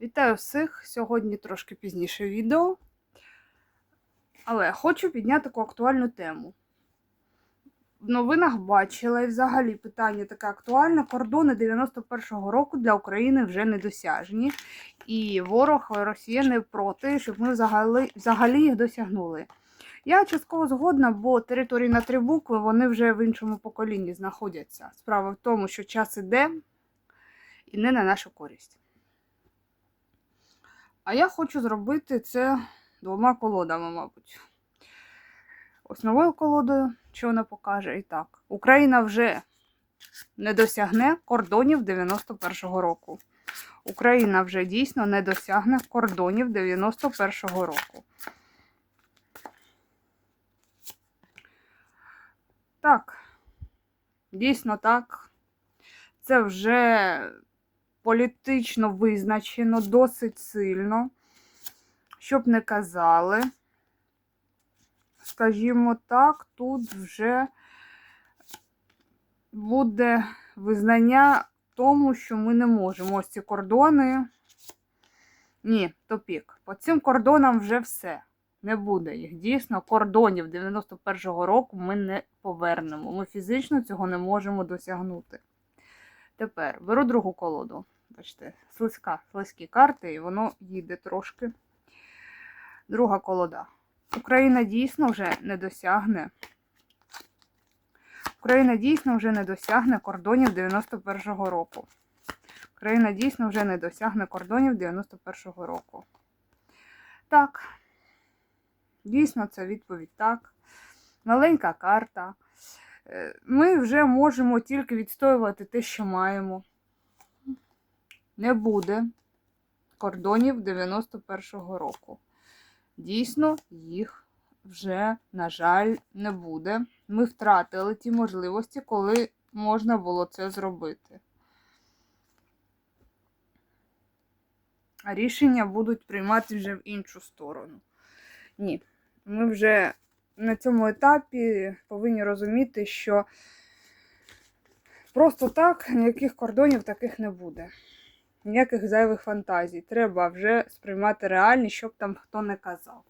Вітаю всіх! Сьогодні трошки пізніше відео. Але хочу підняти таку актуальну тему. В новинах бачила і взагалі питання таке актуальне. Кордони 91-го року для України вже недосяжні. І ворог Росія не проти, щоб ми взагалі, взагалі їх досягнули. Я частково згодна, бо території на три букви вони вже в іншому поколінні знаходяться. Справа в тому, що час іде і не на нашу користь. А я хочу зробити це двома колодами, мабуть. Ось новою колодою, що вона покаже, і так. Україна вже не досягне кордонів 91-го року. Україна вже дійсно не досягне кордонів 91-го року. Так, дійсно так. Це вже політично визначено досить сильно, щоб не казали. Скажімо так, тут вже буде визнання тому, що ми не можемо ось ці кордони. Ні, топік. По цим кордонам вже все. Не буде їх. Дійсно, кордонів 91-го року ми не повернемо. Ми фізично цього не можемо досягнути. Тепер беру другу колоду. Бачите, слизька, слизькі карти, і воно їде трошки. Друга колода. Україна дійсно вже не досягне. Україна дійсно вже не досягне кордонів 91-го року. Україна дійсно вже не досягне кордонів 91-го року. Так, дійсно, це відповідь так. Маленька карта. Е, Ми вже можемо тільки відстоювати те, що маємо. Не буде кордонів 91-го року. Дійсно, їх вже, на жаль, не буде. Ми втратили ті можливості, коли можна було це зробити. А рішення будуть приймати вже в іншу сторону. Ні, ми вже на цьому етапі повинні розуміти, що просто так ніяких кордонів таких не буде. Ніяких зайвих фантазій. Треба вже сприймати реальність, щоб там хто не казав.